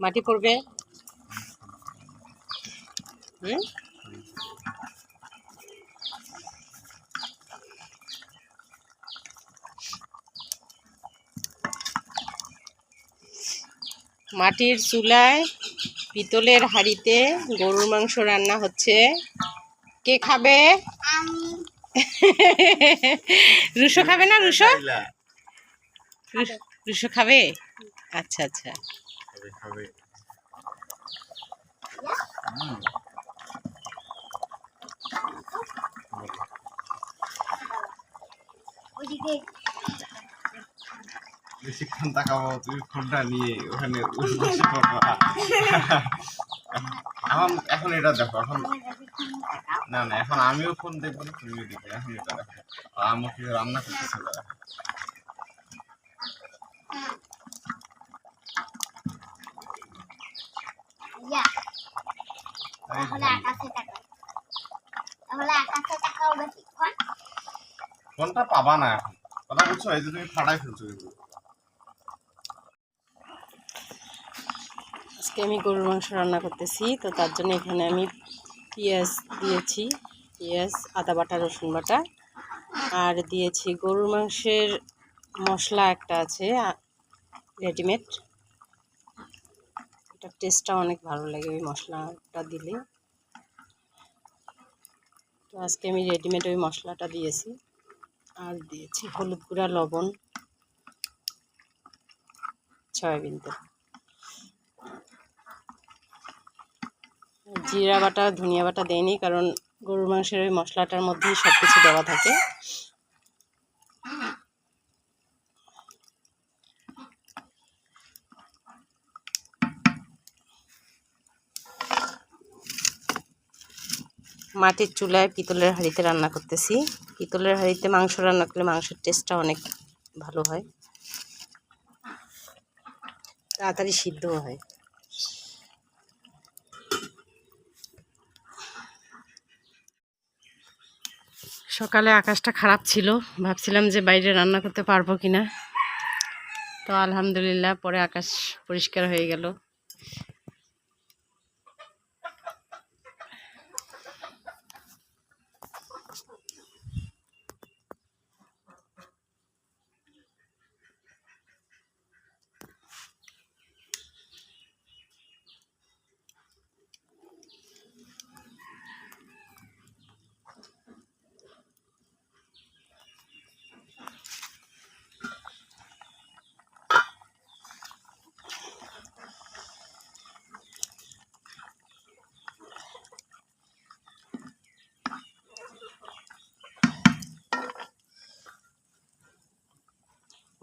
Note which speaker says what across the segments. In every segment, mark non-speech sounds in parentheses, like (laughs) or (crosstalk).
Speaker 1: মাটি পড়বে হুম? মাটির চুলায় পিতলের হাঁড়িতে গরুর মাংস রান্না হচ্ছে। কে খাবে? রুশো খাবে না রুশো? রুশ- রুশো খাবে? আচ্ছা আচ্ছা।
Speaker 2: খাবে খাবে। বেশিক্ষণ তাকাবো তুমি ফোনটা নিয়ে ওখানে (laughs) এখন এখন এটা দেখো এখন না না এখন আমিও ফোন দেখব না তুমিও দেখবে এখন এটা দেখো আমাকে রান্না করতেছে ওরা। এই
Speaker 3: তাহলে আকাশে তাকাও তাহলে আকাশে তাকাও বেশিক্ষণ
Speaker 2: ফোনটা পাবা না এখন। কথা বলছো? এই যে তুমি ফাটাই ফেলছো কিন্তু
Speaker 1: আজকে আমি গরুর মাংস রান্না করতেছি তো তার জন্য এখানে আমি পেঁয়াজ দিয়েছি। পেঁয়াজ আদা বাটা রসুন বাটা। আর দিয়েছি গরুর মাংসের মশলা একটা আছে রেডিমেড। এটার টেস্টটা অনেক ভালো লাগে ওই মশলাটা দিলে। তো আজকে আমি রেডিমেড ওই মশলাটা দিয়েছি। আর দিয়েছি হলুদ গুঁড়া, লবণ, সয়াবিন তেল। জিরা বাটা, ধনিয়া বাটা দেয়নি কারণ গরুর মাংসের ওই মশলাটার মধ্যেই সব কিছু দেওয়া থাকে। মাটির চুলায় পিতলের হাঁড়িতে রান্না করতেছি। পিতলের হাঁড়িতে মাংস রান্না করলে মাংসের টেস্টটা অনেক ভালো হয়। তাড়াতাড়ি সিদ্ধও হয়। সকালে আকাশটা খারাপ ছিল, ভাবছিলাম যে বাইরে রান্না করতে পারব কিনা। তো আলহামদুলিল্লাহ, পরে আকাশ পরিষ্কার হয়ে গেল।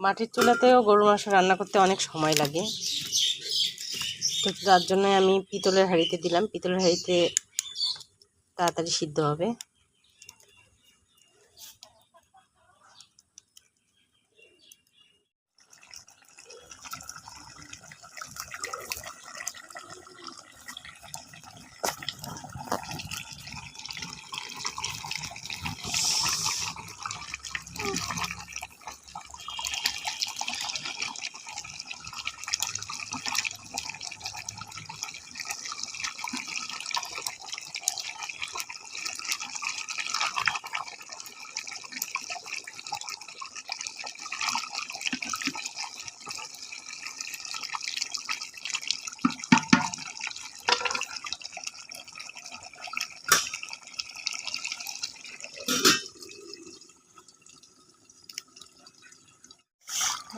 Speaker 1: মাটির চুলাতেও গরুর মাংস রান্না করতে অনেক সময় লাগে। তো তার জন্য আমি পিতলের হাঁড়িতে দিলাম। পিতলের হাঁড়িতে তাড়াতাড়ি সিদ্ধ হবে।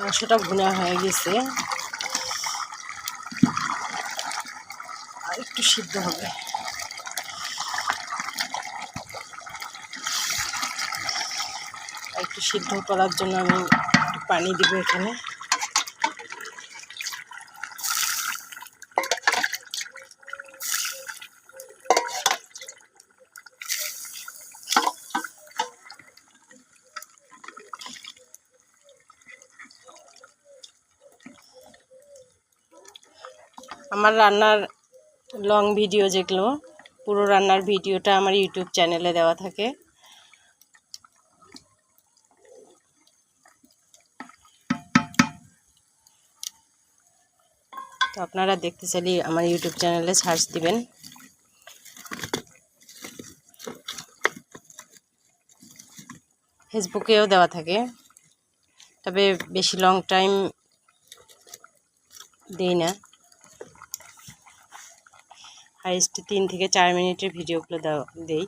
Speaker 1: মাংসটা ভুনা হয়ে গেছে। আর একটু সিদ্ধ হবে। একটু সিদ্ধ করার জন্য আমি একটু পানি দিব এখানে। আমার রান্নার লং ভিডিও যেগুলো, পুরো রান্নার ভিডিওটা আমার ইউটিউব চ্যানেলে দেওয়া থাকে। তো আপনারা দেখতে চাইলে আমার ইউটিউব চ্যানেলে সার্চ দিবেন। ফেসবুকেও দেওয়া থাকে। তবে বেশি লং টাইম দেই না। হাইস্ট তিন থেকে চার মিনিটের ভিডিওগুলো দেওয়া দেই।